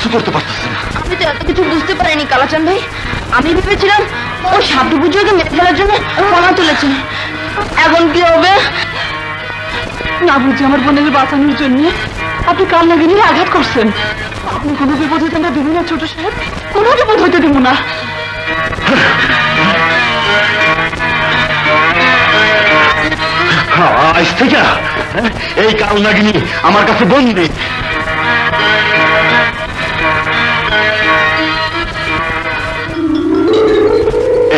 কিছু করতে পারতেছে না। আমি তো এত কিছু বুঝতে পারিনি কালাচান ভাই। আমি ভেবেছিলাম ও সাধু পুজোকে মেরে ফেলার জন্য কণা তুলেছে। এখন কি হবে? না বুঝি আমার বোনের বাঁচানোর জন্য আপনি কাল লাগিয়ে আঘাত করছেন। আপনি কোনো বিপদ হইতে না দেবেন না ছোট সাহেব। কোনো বিপদ হইতে দেবো না। হ্যাঁ, আজ থেকে হ্যাঁ, এই কাল নাগিনী আমার কাছে বন্দি।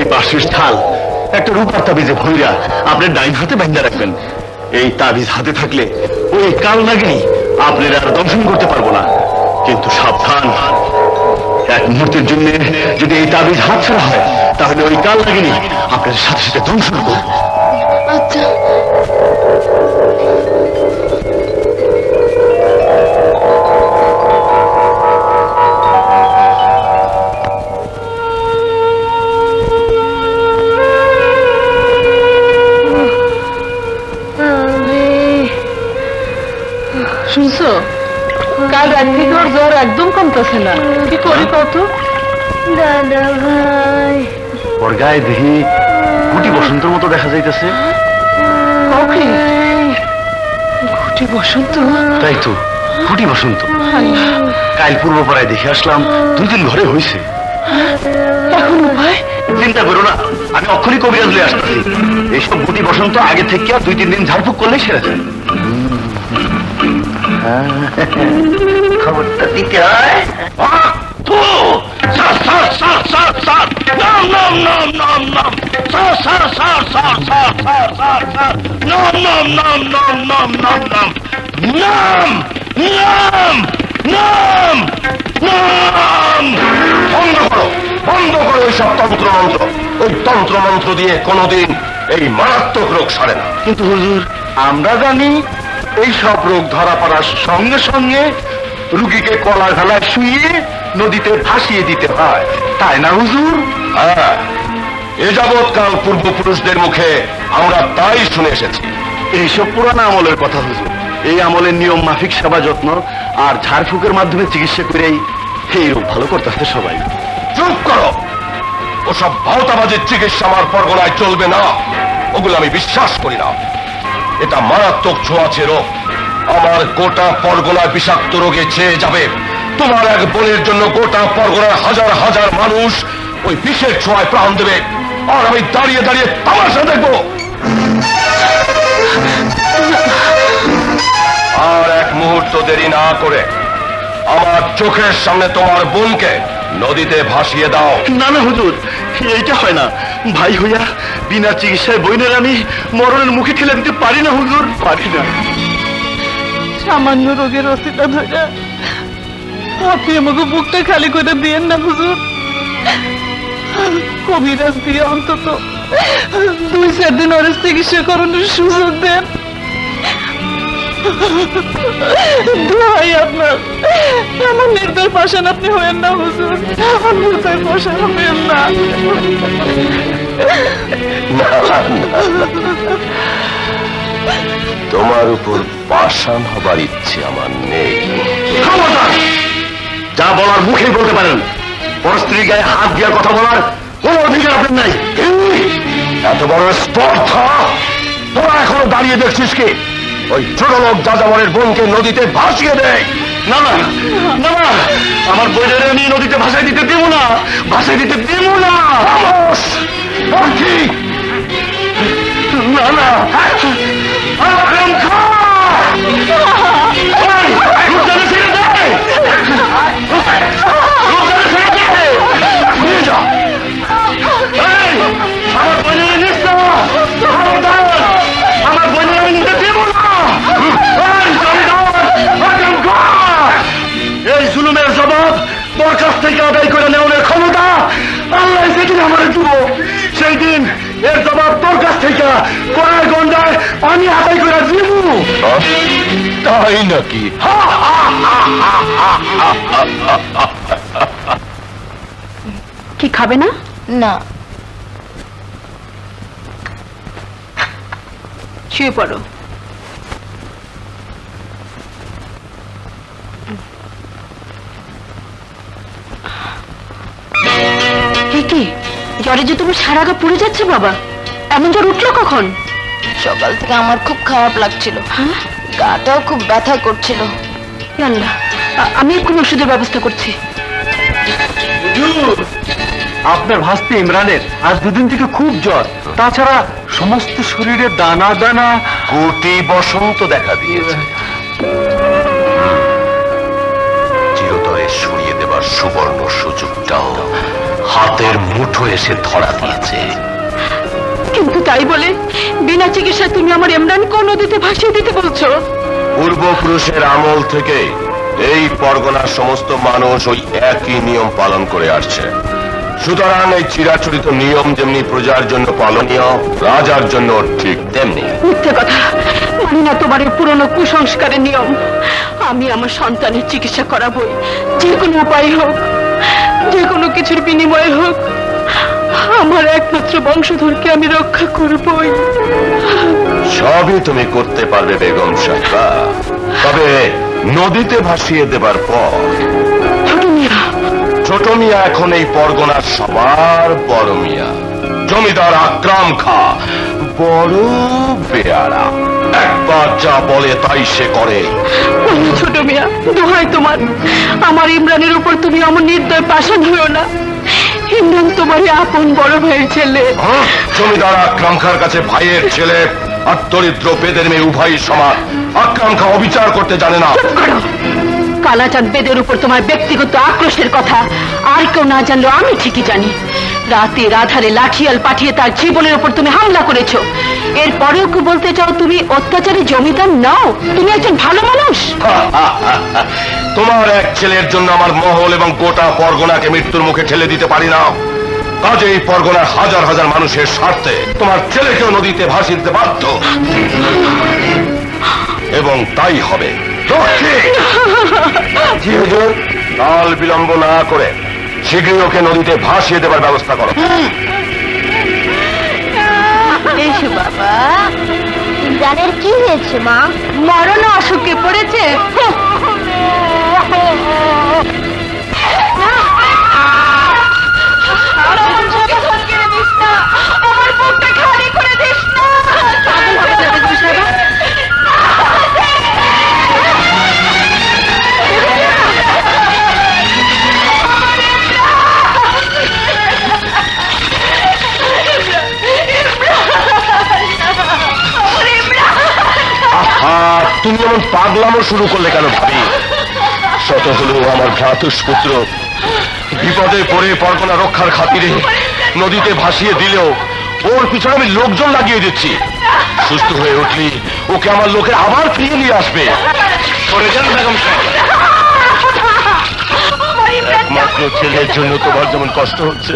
এই বাঁশের থাল, একটা রূপার তাবিজে ভৈরা আপনার ডাইন হাতে বান্ধা রাখবেন। এই তাবিজ হাতে থাকলে ওই কাল নাগিনী আপনার আর দংশন করতে পারব না। কিন্তু সাবধান। এক মুহূর্তের জন্য যদি এই তাবিজ হাত ছাড়া হয়, তাহলে ওই কাল নাগিনি আপনার সাথে সাথে দংশন করবে। আচ্ছা। কাল রাত থেকে জ্বর একদম কমতেছে না। কি করি কত দাদা ভাই। ওর গায়ে দেখি গুটি বসন্তের মতো দেখা যাইতেছে। ওকে ঘুটি বসন্ত? তাই তো গুটি বসন্ত। কাল পূর্ব পাড়ায় দেখে আসলাম দুই দিন ঘরে হয়েছে এখন উপায়? চিন্তা করো না আমি অক্ষরই কবিরাজ লয়ে আসতেছি। এইসব গুটি বসন্ত আগে থেকে আর দুই তিন দিন ঝাড়ফুঁক করলেই সেরে যায়। খবরটা দিতে হয় বন্ধ করো বন্ধ করো এইসব তন্ত্র মন্ত্র ওই তন্ত্র মন্ত্র দিয়ে কোনোদিন এই মারাত্মক রোগ সারে না কিন্তু হুজুর আমরা জানি এই সব রোগ ধরা পড়ার সঙ্গে সঙ্গে রুগীকে কলা ঘালায় শুয়ে নদীতে ভাসিয়ে দিতে হয়। তাই না, হুজুর? হ্যাঁ। এ যাবৎকাল পূর্বপুরুষদের মুখে আমরা তাই শুনে এসেছি। এইসব পুরানো আমলের কথা, হুজুর। এই আমলের নিয়ম, মাফিক সেবা, যত্ন আর ঝাড়ফুঁকের মাধ্যমে চিকিৎসা করেই এই রোগ ভালো করতেছে সবাই। চুপ করো! ওসব ভাওতাবাজের চিকিৎসা আমার পরগনায় চলবে না। ওগুলো আমি বিশ্বাস করি না। এটা মারাত্মক ছোঁয়াচে রোগ। আমার গোটা পরগনায় বিষাক্ত রোগে চেয়ে যাবে। তোমার এক বোনের জন্য গোটা পরগনার হাজার হাজার মানুষ ওই বিষের ছোঁয়ায় প্রাণ দেবে। আর আমি দাঁড়িয়ে দাঁড়িয়ে তামাশা দেখব। আর এক মুহূর্ত দেরি না করে আমার চোখের সামনে তোমার বোনকে নদীতে ভাসিয়ে দাও। না না, হুজুর। এইটা হয় না? ভাই হইয়া বিনা চিকিৎসায় বইনের আমি মরণের মুখে ঠেলে দিতে পারি না, হুজুর। পারি না। সামান্য রোগের অস্তিত্ব ধরে আপনি আমাকে বুকটা খালি করে দিয়েন না, হুজুর। কবিরাজ দিয়ে অন্তত দুই, চার দিন ওর চিকিৎসা করানোর সুযোগ দেন। দোহাই আপনার। আমার নির্দয় পাশান আপনি হয়েন না হুজুর। আমার নির্দয় পাশান হবেন না। তোমার উপর পাষাণ হবার ইচ্ছে আমার নেই। যা বলার মুখেই বলতে পারেন। বড় স্ত্রীর গায়ে হাত দেওয়ার কথা বলার কোন অধিকার আপনার নাই। এত বড় স্পর্ধা! তোরা এখনও দাঁড়িয়ে দেখছিস কি? ওই ছোট লোক যাযাবরের বোনকে নদীতে ভাসিয়ে দেয়। না না না আমার বইয়ের আমি নদীতে ভাসাই দিতে দেবো না, ভাসাই দিতে দেবো না। আমি হাতাই করে দিব। তাই নাকি? কি খাবে না? না। শুয়ে পড়ো। কি? জ্বরে যে তোমার সারাগা পুড়ে যাচ্ছে বাবা। এমন জ্বর উঠল কখন? সকাল থেকে আমার খুব খারাপ লাগছিল। গাটাও খুব ব্যথা করছিল। আল্লাহ আমি এক্ষুনি ওষুধের ব্যবস্থা করছি। আপনার ভাস্তি ইমরানের আজ দুদিন থেকে খুব জ্বর। তাছাড়া সমস্ত শরীরে দানা দানা কোটি বসন্ত দেখা দিয়েছে। চিরতরে সরিয়ে দেবার সুবর্ণ সুযোগটাও হাতের মুঠো এসে ধরা দিয়েছে। কিন্তু তাই বলে বিনা চিকিৎসায় তুমি আমার এমরানকে নদীতে ভাসিয়ে দিতে বলছো? পূর্বপুরুষের আমল থেকে এই পরগনার সমস্ত মানুষ ওই একই নিয়ম পালন করে আসছে। সুতরাং এই চিরাচরিত নিয়ম যেমনি প্রজার জন্য পালনীয় রাজার জন্য ঠিক তেমনি। মিথ্যে কথা। মানি না তোমার এই পুরনো কুসংস্কারের নিয়ম। আমি আমার সন্তানের চিকিৎসা করাবই। যে কোনো উপায় হোক যে কোনো কিছুর বিনিময়ে হোক আমার একমাত্র বংশধরকে আমি রক্ষা করবই। সবই তুমি করতে পারবে বেগম সাহা তবে নদীতে ভাসিয়ে দেবার পর ছোট মিয়া। এখন এই পরগনার সবার বড় মিয়া। জমিদার আকরাম খা বড় বেয়ারা। একবার যা বলে তাই সে করে। ছোট মিয়া দোহাই তোমার। আমার ইমরানের উপর তুমি আমার নির্দয় পাশান হয়েও না। ইমরান তোমারই আপন বড় ভাইয়ের ছেলে। হ্যাঁ? জমিদার আকরাম খার কাছে ভাইয়ের ছেলে আর দরিদ্র বেদের মেয়ে উভয়ই সমান। আকরাম খা অবিচার করতে জানে না। কালাচাঁদ বেদের উপর তোমার ব্যক্তিগত আক্রোশের কথা। আর কেউ না জানলেও আমি ঠিকই জানি। রাতে রাধারে লাঠিয়াল পাঠিয়ে তার জীবনের উপর তুমি হামলা করেছ। এরপরেও কি বলতে চাও তুমি অত্যাচারী জমিদার? নাও তুমি একজন ভালো মানুষ। তোমার এক ছেলের জন্য আমার মহল এবং গোটা পরগনাকে মৃত্যুর মুখে ঠেলে দিতে পারি না। কাজে এই পরগনার হাজার হাজার মানুষের স্বার্থে তোমার ছেলেকেও নদীতে ভাসিয়ে দিতে বাধ্য। এবং তাই হবে। কাল বিলম্ব না করে শীঘ্রই ওকে নদীতে ভাসিয়ে দেবার ব্যবস্থা করো। বাবা। ইমরানের কি হয়েছে মা? মরণ অসুখে পড়েছে? তুমি এমন পাগলামো শুরু করলে কেন ভাবি? শত হলো আমার ভ্রাতুষ্পুত্র বিপদে পড়ে পরগনা রক্ষার খাতিরে নদীতে ভাসিয়ে দিলেও ওর পিছনে আমি লোকজন লাগিয়ে দিচ্ছি। সুস্থ হয়ে উঠলি, ওকে আমার লোকে আবার ফিরিয়ে নিয়ে আসবে। বেগম একমাত্র ছেলের জন্য তোমার যেমন কষ্ট হচ্ছে,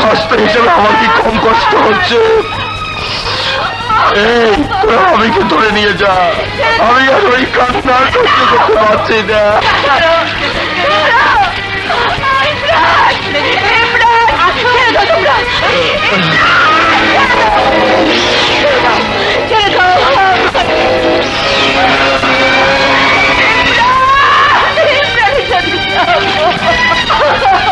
ভাস্তা হিসেবে আমার কি কম কষ্ট হচ্ছে? এই আমি কি ধরে নিয়ে যা। আমি আর ওই কান্না সহ্য করতে পারছি না। Ha ha ha!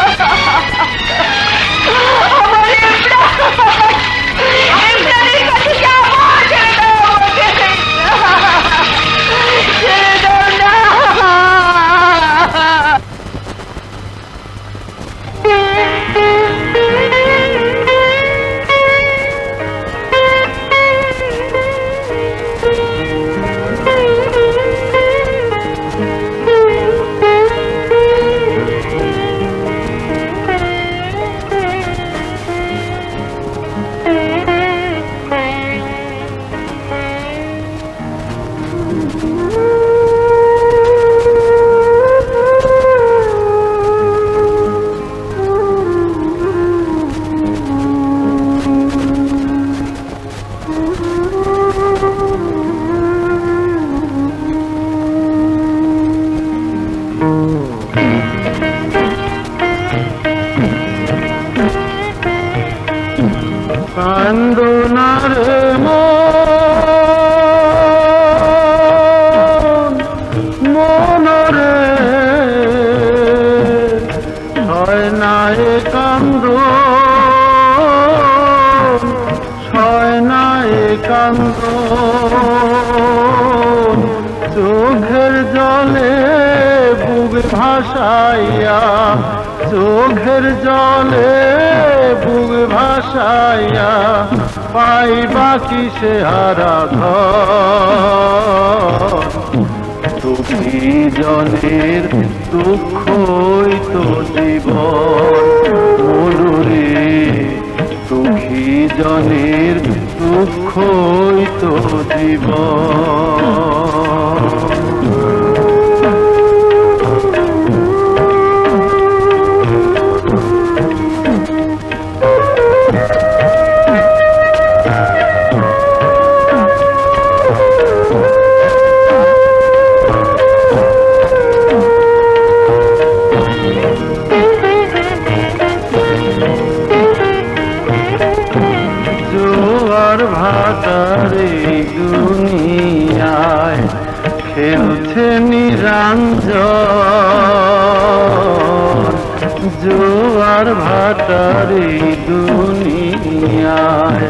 হারা ঘর দুঃখী জনের দুঃখই তো জীবন। মরুরে দুঃখী জনের দুঃখই তো জীবন। ভাটারে দুনিয়ায়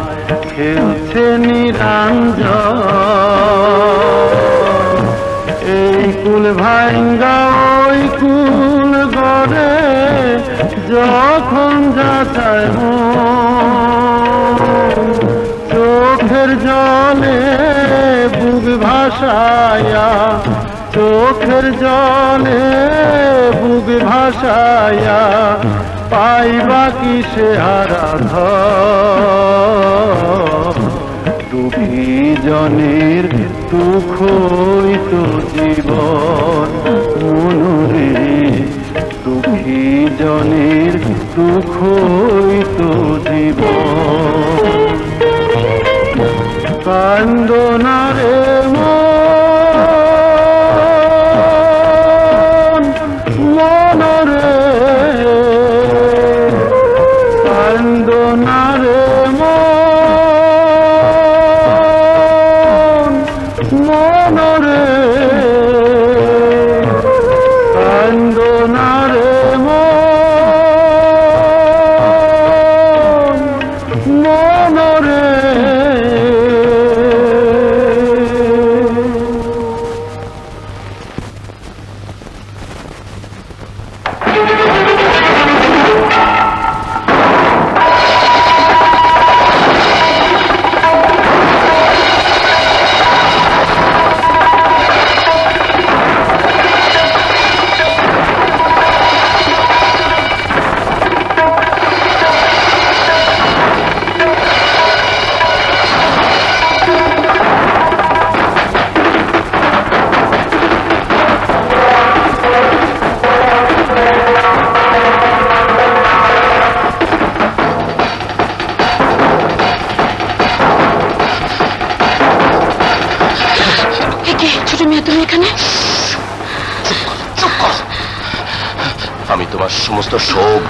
খেলছে এই কুল ভাঙ্গা ওই কুল গড়ে যখন যাচায় চোখের জলে বুক ভাসায়া চোখের জলে বুক ভাসায়া কিসে হারা দুঃখী জনের দুঃখই তো জীবন মনুরে দুঃখী জনের দুঃখই তো জীবন। কান্দনারে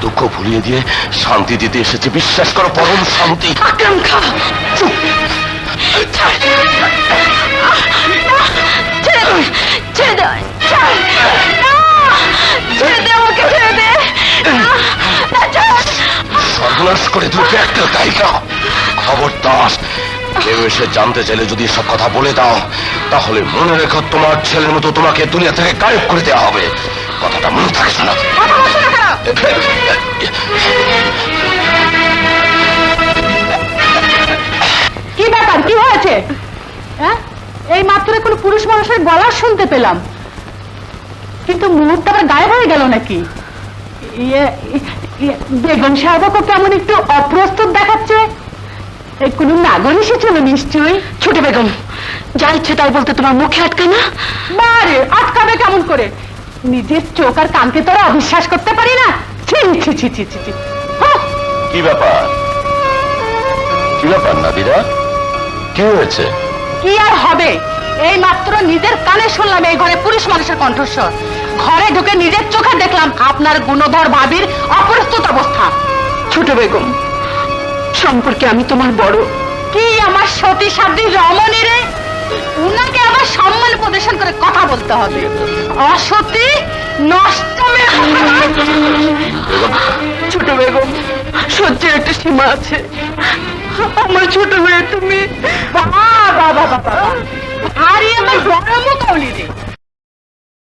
দুঃখ ভুলিয়ে দিয়ে শান্তি দিতে এসেছে। বিশ্বাস করো পরম শান্তি। ছাড়। দে ছেড়ে দে আমাকে ছেড়ে দে। সর্বনাশ করে দিল একটা গায়িকা খবরদার কেউ এসে জানতে চাইলে যদি সব কথা বলে দাও তাহলে মনে রেখো তোমার ছেলের মতো তোমাকে দুনিয়া থেকে গায়েব করে দেওয়া হবে। কথাটা মনে থাকে শোনা? কি ব্যাপার? কি হয়েছে? হ্যাঁ? এই মাত্র কোনো পুরুষ মানুষের গলা শুনতে পেলাম। কিন্তু মুহূর্তে আবার গায়েব হয়ে গেল নাকি? ইয়ে, ইয়ে, বেগম সাহেবকে কেমন একটু অপ্রস্তুত দেখাচ্ছে? এই কোনো নাগর এসেছিল নিশ্চয়ই? ছোট বেগম যা ইচ্ছে তাই বলতে তোমার মুখে আটকে না? বারে আটকাবে কেমন করে? নিজের চোখ আর কানকে তোরা অবিশ্বাস করতে পারি না। ছি ছি ছি ছি ছি ছি। কি ব্যাপার? কি ব্যাপার নাদিরা? কি হয়েছে? কি আর হবে? এই মাত্র নিজের কানে শুনলাম এই ঘরে পুরুষ মানুষের কণ্ঠস্বর। ঘরে ঢুকে নিজের চোখে দেখলাম আপনার গুণধর ভাবির অপ্রস্তুত অবস্থা। ছোট বেগম সম্পর্কে আমি তোমার বড় কি আমার সতী সাধ্যী রমণী রে? উনাকে আবার সম্মান প্রদর্শন করে কথা বলতে হবে। অসতী নষ্ট মেয়ে। ছোট বেগম সহ্যের একটা সীমা আছে। আমার ছোট মেয়ে তুমি বাবা বাবা বাবা আরে আমার বড়